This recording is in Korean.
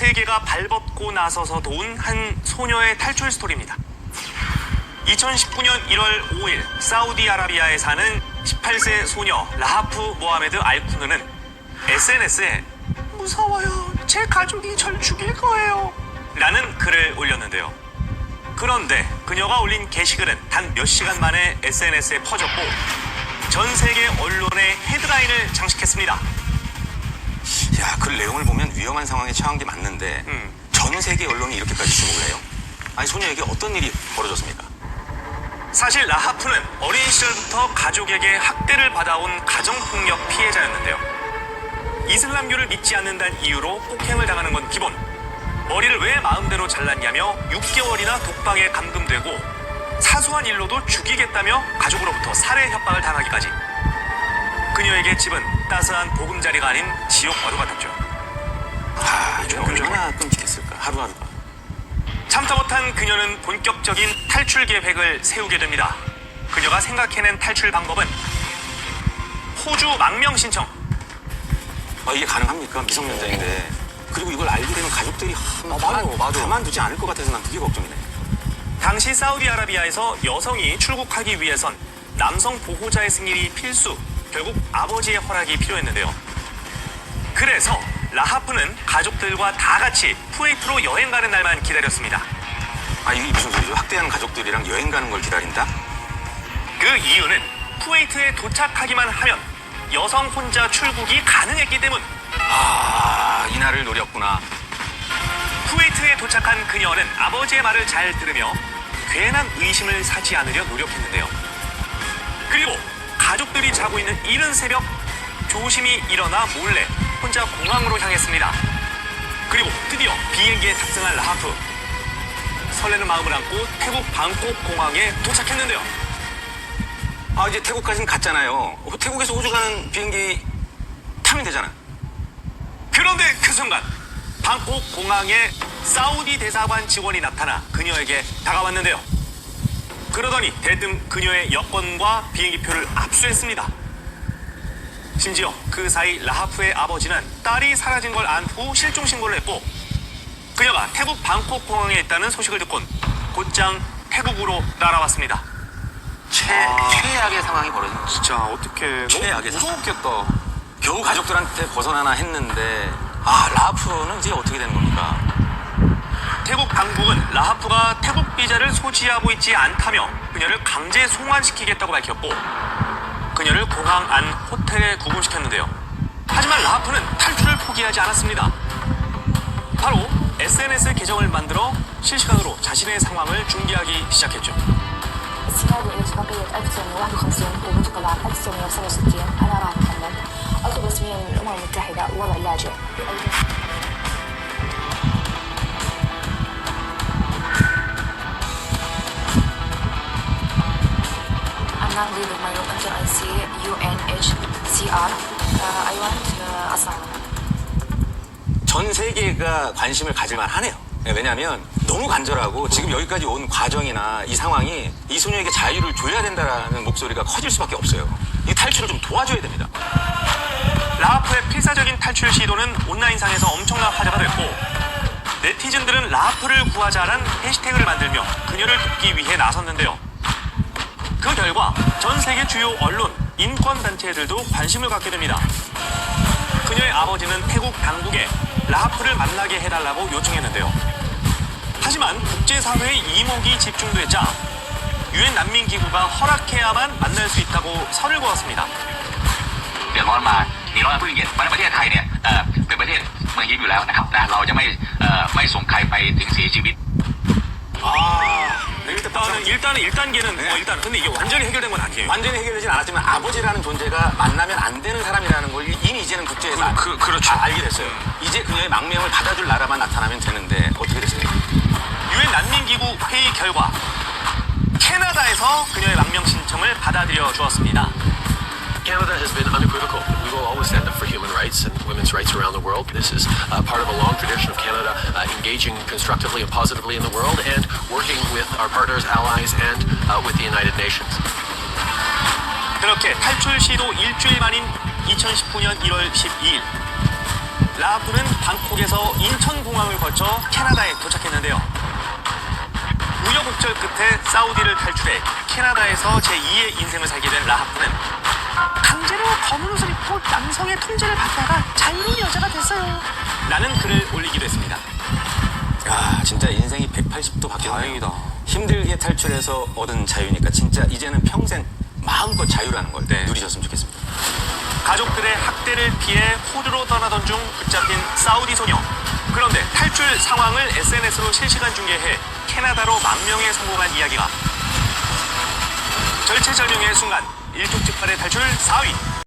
세계가 발벗고 나서서 도운 한 소녀의 탈출 스토리입니다. 2019년 1월 5일 사우디아라비아에 사는 18세 소녀 라하프 모하메드 알쿠느는 SNS에 무서워요. 제 가족이 절 죽일 거예요. 라는 글을 올렸는데요. 그런데 그녀가 올린 게시글은 단 몇 시간 만에 SNS에 퍼졌고 전 세계 언론의 헤드라인을 장식했습니다. 야, 그 내용을 보면 위험한 상황에 처한 게 맞는데 음. 전 세계 언론이 이렇게까지 주목을 해요. 아니 소녀에게 어떤 일이 벌어졌습니까? 사실 라하프는 어린 시절부터 가족에게 학대를 받아온 가정폭력 피해자였는데요. 이슬람교를 믿지 않는다는 이유로 폭행을 당하는 건 기본. 머리를 왜 마음대로 잘랐냐며 6개월이나 독방에 감금되고 사소한 일로도 죽이겠다며 가족으로부터 살해 협박을 당하기까지. 그녀에게 집은 따스한 보금자리가 아닌 지옥과도 같았죠. 아, 이게. 얼마나 끔찍했을까 하루하루가. 참다 못한 그녀는 본격적인 탈출 계획을 세우게 됩니다. 그녀가 생각해낸 탈출 방법은 호주 망명 신청. 아, 이게 가능합니까? 미성년자인데. 그리고 이걸 알게 되면 가족들이 하, 아, 맞아, 맞아. 가만두지 않을 것 같아서 난 그게 걱정이네. 당시 사우디아라비아에서 여성이 출국하기 위해선 남성 보호자의 승인이 필수, 결국 아버지의 허락이 필요했는데요. 그래서 라하프는 가족들과 다 같이 쿠웨이트로 여행 가는 날만 기다렸습니다. 아, 이게 무슨 소리죠? 학대한 가족들이랑 여행 가는 걸 기다린다? 그 이유는 쿠웨이트에 도착하기만 하면 여성 혼자 출국이 가능했기 때문. 아, 이날을 노렸구나. 쿠웨이트에 도착한 그녀는 아버지의 말을 잘 들으며 괜한 의심을 사지 않으려 노력했는데요. 그리고 가족들이 자고 있는 이른 새벽 조심히 일어나 몰래 혼자 공항으로 향했습니다. 그리고 드디어 비행기에 탑승한 라하프. 설레는 마음을 안고 태국 방콕 공항에 도착했는데요. 아, 이제 태국까지는 갔잖아요. 어, 태국에서 호주 가는 비행기 타면 되잖아. 그런데 그 순간 방콕 공항에 사우디 대사관 직원이 나타나 그녀에게 다가왔는데요. 그러더니 대뜸 그녀의 여권과 비행기표를 압수했습니다. 심지어 그 사이 라하프의 아버지는 딸이 사라진 걸 안 후 실종 신고를 했고 그녀가 태국 방콕 공항에 있다는 소식을 듣곤 곧장 태국으로 날아왔습니다. 최, 최악의 상황이 벌어진 거지. 진짜 어떻게 최악의 무서웠겠다. 겨우 가족들한테 벗어나나 했는데, 아, 라프는 이제 어떻게 되는 겁니까? 태국 당국은 라하프가 태국 비자를 소지하고 있지 않다며 그녀를 강제 송환시키겠다고 밝혔고 그녀를 공항 안 호텔에 구금시켰는데요. 하지만 라하프는 탈출을 포기하지 않았습니다. 바로 SNS 계정을 만들어 실시간으로 자신의 상황을 중계하기 시작했죠. استناد إلى اتفاقية 1951 ومنطقة العام 1967 أنا ران محمد أطلب رسميا من الأمم المتحدة وضع لاجئ I'm not leaving my room until I see UNHCR. Uh, I want uh, asylum. 전 세계가 관심을 가질만 하네요. 네, 왜냐하면 너무 간절하고 지금 여기까지 온 과정이나 이 상황이 이 소녀에게 자유를 줘야 된다라는 목소리가 커질 수밖에 없어요. 이 탈출을 좀 도와줘야 됩니다. 라하프의 필사적인 탈출 시도는 온라인상에서 엄청난 화제가 됐고 네티즌들은 라하프를 구하자란 해시태그를 만들며 그녀를 돕기 위해 나섰는데요. 그 결과 전 세계 주요 언론, 인권단체들도 관심을 갖게 됩니다. 그녀의 아버지는 태국 당국에 라하프를 만나게 해달라고 요청했는데요. 하지만 국제사회의 이목이 집중되자 유엔 난민기구가 허락해야만 만날 수 있다고 선을 그었습니다. เดือดร้อนมาหนีร้อนพึ่งเย็นเพราะฉะนั้นประเทศไทยเนี่ยเอ่อเป็นประเทศเมืองยิ้มอยู่แล้วนะครับนะเราจะไม่เอ่อไม่ส่งใครไปถึงเสียชีวิต 아, 일단은 일단은 1단계는 뭐 일단 근데 이게 완전히 해결된 건 아니에요. 완전히 해결되진 않았지만 아버지라는 존재가 만나면 안 되는 사람이라는 걸 이미 이제는 국제에서 알- 그- 그렇죠. 아, 알게 됐어요. 이제 그녀의 망명을 받아줄 나라만 나타나면 되는데 어떻게 됐습니까? 유엔 난민기구 회의 결과 캐나다에서 그녀의 망명 신청을 받아들여 주었습니다. Canada has been unequivocal. We will always stand up for human rights and women's rights around the world. This is uh, part of a long tradition of Canada uh, engaging constructively and positively in the world and working with our partners, allies, and uh, with the United Nations. 그렇게 탈출 시도 일주일 만인 2019년 1월 12일 라하프는 방콕에서 인천공항을 거쳐 캐나다에 도착했는데요. 우여곡절 끝에 사우디를 탈출해 캐나다에서 제2의 인생을 살게 된 라하프는 강제로 검은 옷을 입고 남성의 통제를 받다가 자유로운 여자가 됐어요. 라는 글을 올리기도 했습니다. 야, 진짜 인생이 180도 바뀌었네요. 다행이다. 힘들게 탈출해서 얻은 자유니까 진짜 이제는 평생 마음껏 자유라는 걸 네. 누리셨으면 좋겠습니다. 가족들의 학대를 피해 호주로 떠나던 중 붙잡힌 사우디 소녀. 그런데 탈출 상황을 SNS로 실시간 중계해 캐나다로 망명에 성공한 이야기가 절체절명의 순간 일촉즉발의 탈출 4위